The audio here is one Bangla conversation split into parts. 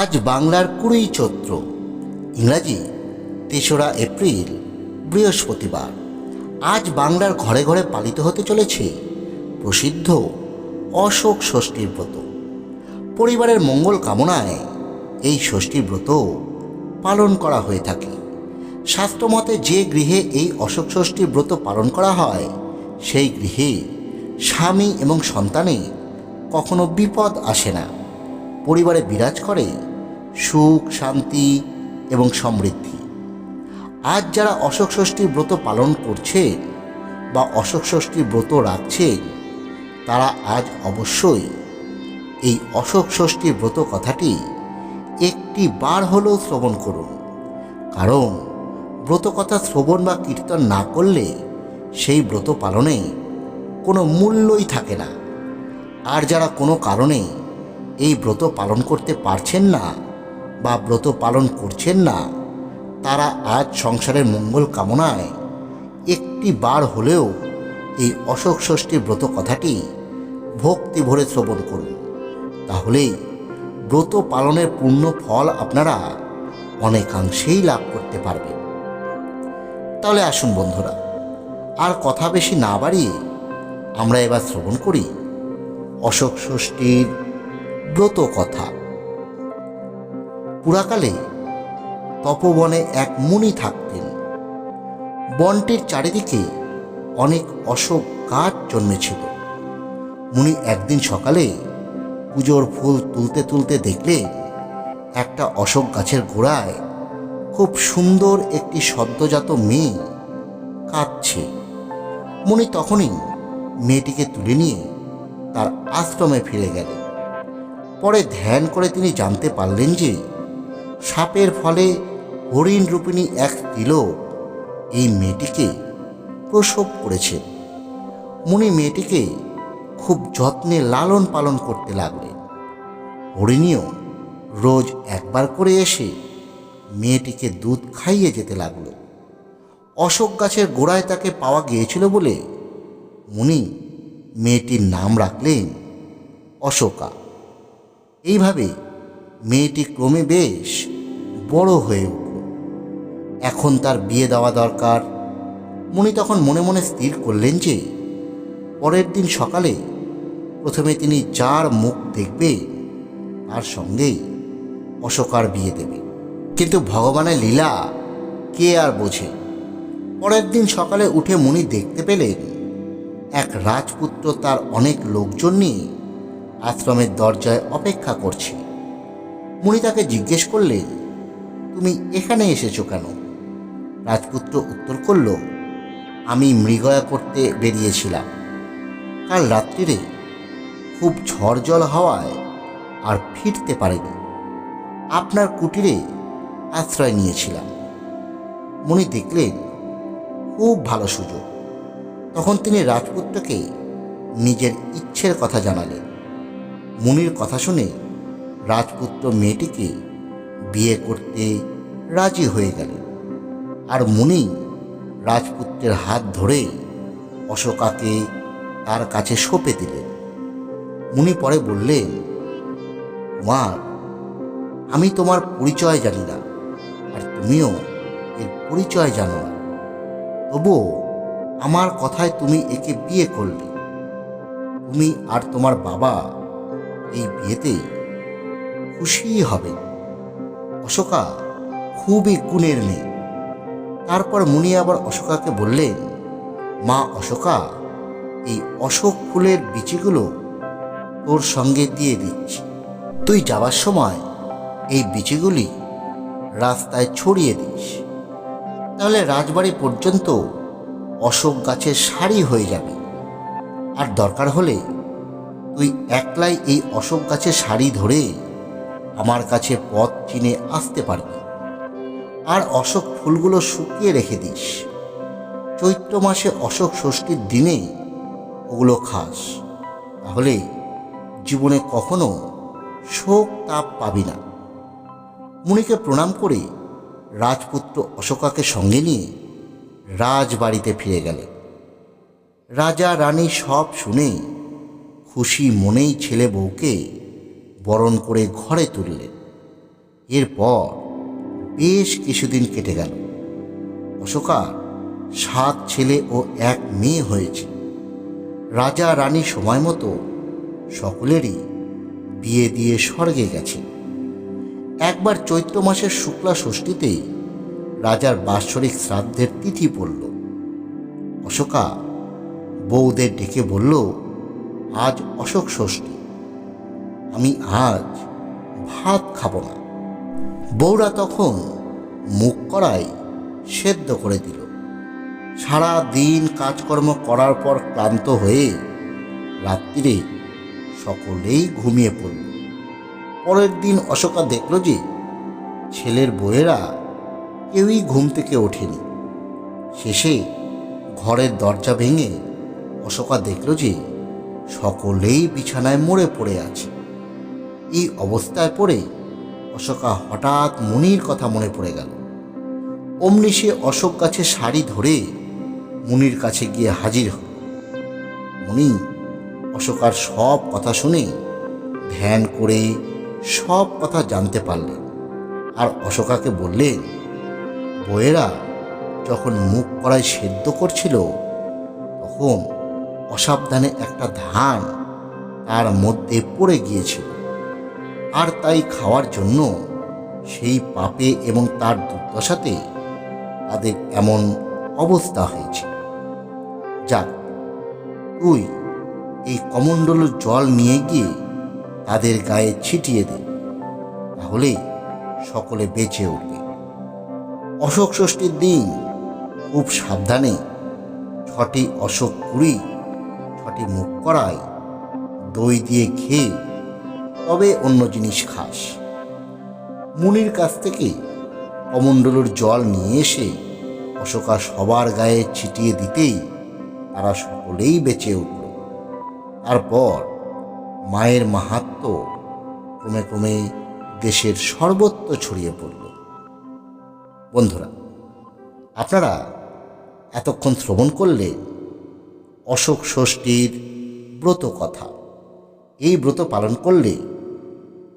আজ বাংলার কুড়ি চৈত্র। ইংরাজি, তেসরা এপ্রিল, বৃহস্পতিবার। আজ বাংলার ঘরে ঘরে পালিত হতে চলেছে প্রসিদ্ধ অশোক ষষ্ঠীর ব্রত। পরিবারের মঙ্গল কামনায় এই ষষ্ঠীর ব্রত পালন করা হয়ে থাকে। শাস্ত্রমতে যে গৃহে এই অশোক ষষ্ঠীর ব্রত পালন করা হয়, সেই গৃহে স্বামী এবং সন্তানে কখনো বিপদ আসে না। পরিবারে বিরাজ করে সুখ, শান্তি এবং সমৃদ্ধি। আজ যারা অশোক ষষ্ঠীর ব্রত পালন করছে বা অশোক ষষ্ঠীর ব্রত রাখছে, তারা আজ অবশ্যই এই অশোক ষষ্ঠীর ব্রত কথাটি একটি বার হলেও শ্রবণ করুন। কারণ ব্রত কথা শ্রবণ বা কীর্তন না করলে সেই ব্রত পালনে কোনো মূল্যই থাকে না। আর যারা কোনো কারণে এই ব্রত পালন করতে পারছেন না বা ব্রত পালন করছেন না, তারা আজ সংসারের মঙ্গল কামনায় একটি বার হলেও এই অশোক ষষ্ঠী ব্রত কথাটি ভক্তি ভরে শ্রবণ করুন। তাহলেই ব্রত পালনের পূর্ণ ফল আপনারা অনেকাংশেই লাভ করতে পারবেন। তাহলে আসুন বন্ধুরা, আর কথা বেশি না বাড়িয়ে আমরা এবার শ্রবণ করি অশোক ষষ্ঠীর ব্রত কথা। পুরাকালে তপবনে এক মুনি থাকতেন। বনটির চারিদিকে অনেক অশোক গাছ জন্মেছিল। মুনি একদিন সকালে পুজোর ফুল তুলতে তুলতে দেখলে একটা অশোক গাছের গোড়ায় খুব সুন্দর একটি সদ্যজাত মেয়ে কাঁদছে। মুনি তখনই মেয়েটিকে তুলে নিয়ে তার আশ্রমে ফিরে গেলেন। পরে ধ্যান করে তিনি জানতে পারলেন যে সাপের ফলে হরিণ রূপিণী এক তিলক এই মেয়েটিকে প্রসব করেছে। মুনি মেয়েটিকে খুব যত্নে লালন পালন করতে লাগলেন। হরিণীও রোজ একবার করে এসে মেয়েটিকে দুধ খাইয়ে যেতে লাগল। অশোক গাছের গোড়ায় তাকে পাওয়া গিয়েছিল বলে মুনি মেয়েটির নাম রাখলেন অশোকা। এইভাবে মেয়েটি ক্রমে বেশ বড় হয়ে উঠল। এখন তার বিয়ে দেওয়া দরকার। মুনি তখন মনে মনে স্থির করলেন যে, পরের দিন সকালে প্রথমে তিনি যার মুখ দেখবে, তার সঙ্গেই অশোকার বিয়ে দেবে। কিন্তু ভগবানের লীলা কে আর বোঝে? পরের দিন সকালে উঠে মুনি দেখতে পেলেন, এক রাজপুত্র তার অনেক লোকজন নিয়ে আশ্রমের দরজায় অপেক্ষা করছে। মুনি তাকে জিজ্ঞেস করলে, তুমি এখানে এসেছ কেন? রাজপুত্র উত্তর করল, আমি মৃগয়া করতে বেরিয়েছিলাম। কাল রাত্রিরে খুব ঝড় জল হওয়ায় আর ফিরতে পারিনি। আপনার কুটিরে আশ্রয় নিয়েছিলাম। মুনি দেখলেন, খুব ভালো সুযোগ। তখন তিনি রাজপুত্রকে নিজের ইচ্ছের কথা জানালেন। মুনির কথা শুনে রাজপুত্র মেয়েটিকে বিয়ে করতে রাজি হয়ে গেলেন। আর মুনি রাজপুত্রের হাত ধরে অশোকাকে তার কাছে সঁপে দিলেন। মুনি পরে বললেন কুমার আমি তোমার পরিচয় জানি না, আর তুমিও এর পরিচয় জানো না। তবুও আমার কথায় তুমি একে বিয়ে করলে। তুমি আর তোমার বাবা এই বিয়েতে খুশি হবে অশোকা খুবই গুণের মেয়ে। তারপর মুনি আবার অশোকাকে বললেন, মা অশোকা, এই অশোক ফুলের বিচিগুলো তোর সঙ্গে দিয়ে দিচ্ছি। তুই যাবার সময় এই বিচিগুলি রাস্তায় ছড়িয়ে দিস। তাহলে রাজবাড়ি পর্যন্ত অশোক গাছের সারি হয়ে যাবে। আর দরকার হলে তুই একলাই এই অশোক গাছের শাড়ি ধরে আমার কাছে পথ চিনে আসতে পারবি। আর অশোক ফুলগুলো শুকিয়ে রেখে দিস। চৈত্র মাসে অশোক ষষ্ঠীর দিনে ওগুলো খাস। তাহলে জীবনে কখনো শোক তাপ পাবি না। মুনিকে প্রণাম করে রাজপুত্র অশোকাকে সঙ্গে নিয়ে রাজবাড়িতে ফিরে গেলেন। রাজা রানী সব শুনে খুশি মনেই ছেলে বউকে বরণ করে ঘরে তুললেন এরপর বেশ কিছুদিন কেটে গেল। অশোকার সাত ছেলে ও এক মেয়ে হয়েছে। রাজা রানী সময় মতো সকলেরই বিয়ে দিয়ে স্বর্গে গেছে। একবার চৈত্র মাসের শুক্লা ষষ্ঠীতেই রাজার বাৎসরিক শ্রাদ্ধের তিথি পড়ল। অশোকা বউদের ডেকে বলল আজ অশোক ষষ্ঠী। আমি আজ ভাত খাব না। বউরা তখন মুখ করাই সেদ্ধ করে দিল। সারা দিন কাজকর্ম করার পর ক্লান্ত হয়ে রাত্রিরে সকলেই ঘুমিয়ে পড়ল। পরের দিন অশোকা দেখল যে ছেলের বউয়েরা কেউই ঘুম থেকে ওঠেনি। শেষে ঘরের দরজা ভেঙে অশোকা দেখল যে সকলেই বিছানায় মরে পড়ে আছে। এই অবস্থায় পড়ে অশোকা হঠাৎ মুনির কথা মনে পড়ে গেল। অমনি সে অশোক গাছে শাড়ি ধরে মুনির কাছে গিয়ে হাজির হল। মুনি অশোকার সব কথা শুনে ধ্যান করে সব কথা জানতে পারলেন আর অশোকাকে বললেন বইয়েরা যখন মুখ কড়ায় সেদ্ধ করছিল, তখন অসাবধানে একটা ধান তার মধ্যে পড়ে গিয়েছিল। আর তাই খাওয়ার জন্য সেই পাপে এবং তার দুর্দশাতে তাদের এমন অবস্থা হয়েছে। যাক, তুই এই কমণ্ডলুর জল নিয়ে গিয়ে তাদের গায়ে ছিটিয়ে দে তাহলেই সকলে বেঁচে উঠবে। অশোক ষষ্ঠীর দিন খুব সাবধানে ছটি অশোক কুড়ি ছটি মুখ করায়, দই দিয়ে খেয়ে, তবে অন্য জিনিস খাস। মুনির কাছ থেকে কমণ্ডলুর জল নিয়ে এসে অশোকা সবার গায়ে ছিটিয়ে দিতেই তারা সকলেই বেঁচে উঠল। তারপর মায়ের মাহাত্ম ক্রমে ক্রমে দেশের সর্বত্র ছড়িয়ে পড়ল। বন্ধুরা, আপনারা এতক্ষণ শ্রবণ করলে অশোক ষষ্ঠীর ব্রত কথা। এই ব্রত পালন করলে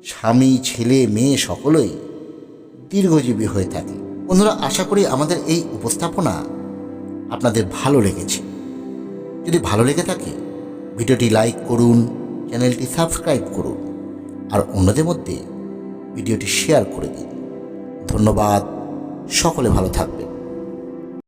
স্বামী, ছেলে, মেয়ে সকলেই দীর্ঘজীবী হয়ে থাকে। বন্ধুরা, আশা করি আমাদের এই উপস্থাপনা আপনাদের ভালো লেগেছে। যদি ভালো লেগে থাকে, ভিডিওটি লাইক করুন, চ্যানেলটি সাবস্ক্রাইব করুন, আর অন্যদের মধ্যে ভিডিওটি শেয়ার করে দিন। ধন্যবাদ, সকলে ভালো থাকবে